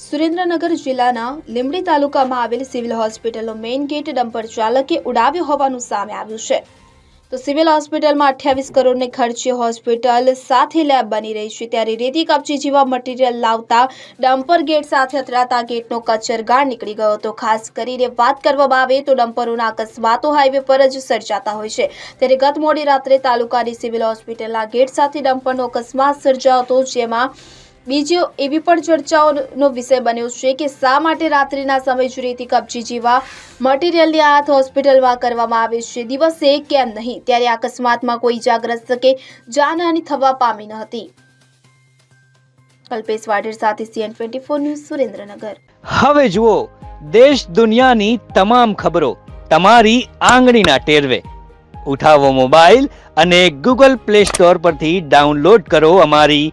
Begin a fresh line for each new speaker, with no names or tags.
સુરેન્દ્રનગર જિલ્લાના લીંબડી તાલુકામાં આવેલ સિવિલ હોસ્પિટલનો મેઇન ગેટ ડમ્પર ચાલકે ઉડાવ્યો હોવાનું સામે આવ્યું છે. તો સિવિલ હોસ્પિટલમાં અઠ્યાવીસ કરોડને ખર્ચે હોસ્પિટલ સાથે લેબ બની રહી છે. ત્યારે રેતી કપચી જેવા મટીરિયલ લાવતા ડમ્પર ગેટ સાથે અથડાતા ગેટનો કચરગાળ નીકળી ગયો હતો. ખાસ કરીને વાત કરવામાં આવે તો ડમ્પરોના અકસ્માતો હાઈવે પર જ સર્જાતા હોય છે. ત્યારે ગત મોડી રાત્રે તાલુકાની સિવિલ હોસ્પિટલના ગેટ સાથે ડમ્પરનો અકસ્માત સર્જાયો હતો, જેમાં બીજો એવી પણ ચર્ચાઓનો વિષય બન્યો છે કે શા માટે રાત્રિના સમય જ કબજી જેવા મટીરિયલની આયાત હોસ્પિટલમાં કરવામાં આવે છે? દિવસે કેમ નહીં? ત્યારે અકસ્માતમાં કોઈ ઇજાગ્રસ્ત કે જાનહાની થવા પામી ન હતી. કલ્પેશ વાઢેર સાથે CN twenty four news Surendranagar.
હવે જુઓ, દેશ દુનિયાની તમામ ખબરો તમારી આંગળીના ટેરવે. ઉઠાવો મોબાઈલ અને ગૂગલ પ્લે સ્ટોર પરથી ડાઉનલોડ કરો અમારી